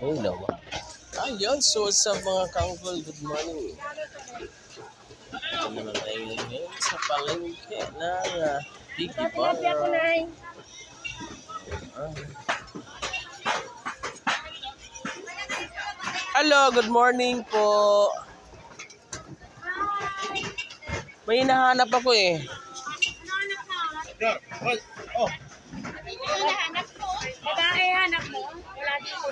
Hello. Ayun, so sa mga kangkol, good morning. Ito naman tayo ngayon sa palengke ng uh, Biggie Bar. Ah. Hello, good morning po. May hinahanap ako eh. Babae, anak mo? Wala dito.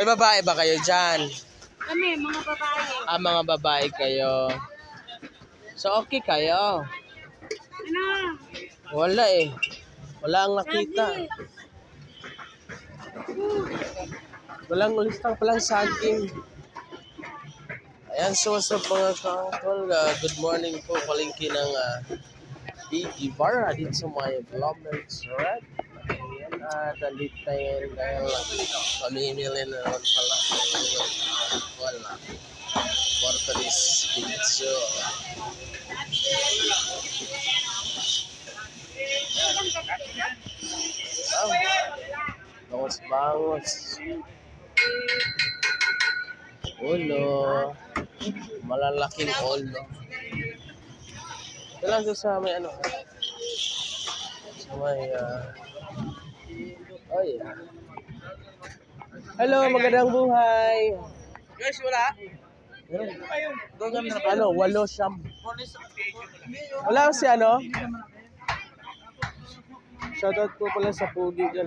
May babae ba kayo dyan? Kami, mga babae. Ah, mga babae kayo. So, okay kayo. Ano? Wala eh. Wala ang nakita. Walang listang palang saging. Ayan, so what's up mga kangkol? Uh, good morning po. Palingki ng uh, Biggie Bar. Dito sa my vlog restaurant. At nandito tayo dahil pamimili na naman pala. Wala. For today's video. Oh, bangos bangos. Ulo. Malalaking ulo. Doon sa may ano. May ah, oh yeah. Hello, magandang buhay. Guys, wala. Ano, walo siyam. Wala si ano? Shoutout po pala sa Pugi dyan.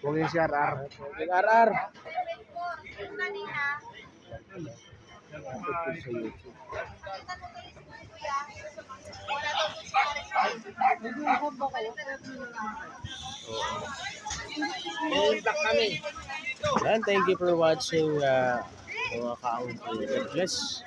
Huwag yung si RR. Yung RR. Kami. And thank you for watching uh, mga kaangkol. God bless.